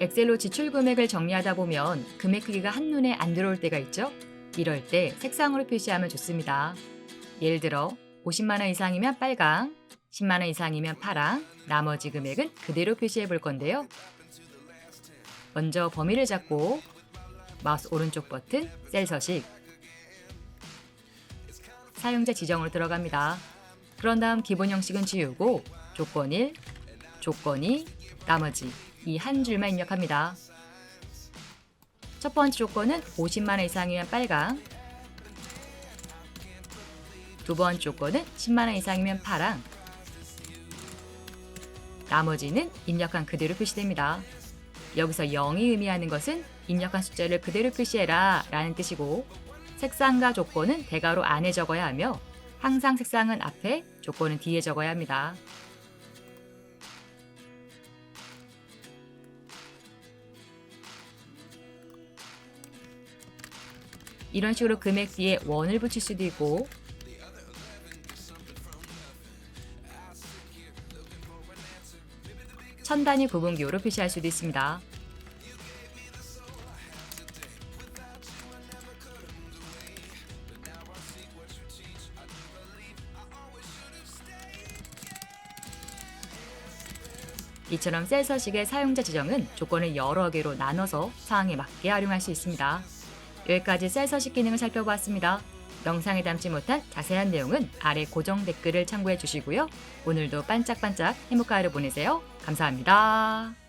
엑셀로 지출 금액을 정리하다 보면 금액 크기가 한눈에 안 들어올 때가 있죠? 이럴 때 색상으로 표시하면 좋습니다. 예를 들어 50만 원 이상이면 빨강, 10만 원 이상이면 파랑, 나머지 금액은 그대로 표시해 볼 건데요. 먼저 범위를 잡고 마우스 오른쪽 버튼 셀 서식 사용자 지정으로 들어갑니다. 그런 다음 기본 형식은 지우고 조건 1, 조건 2, 나머지 이 한 줄만 입력합니다. 첫 번째 조건은 50만 원 이상이면 빨강 두 번째 조건은 10만 원 이상이면 파랑 나머지는 입력한 그대로 표시됩니다. 여기서 0이 의미하는 것은 입력한 숫자를 그대로 표시해라 라는 뜻이고 색상과 조건은 대괄호 안에 적어야 하며 항상 색상은 앞에, 조건은 뒤에 적어야 합니다. 이런 식으로 금액 뒤에 원을 붙일 수도 있고 천 단위 구분기호로 표시할 수도 있습니다. 이처럼 셀 서식의 사용자 지정은 조건을 여러 개로 나눠서 상황에 맞게 활용할 수 있습니다. 여기까지 셀 서식 기능을 살펴보았습니다. 영상에 담지 못한 자세한 내용은 아래 고정 댓글을 참고해 주시고요. 오늘도 반짝반짝 행복한 하루 보내세요. 감사합니다.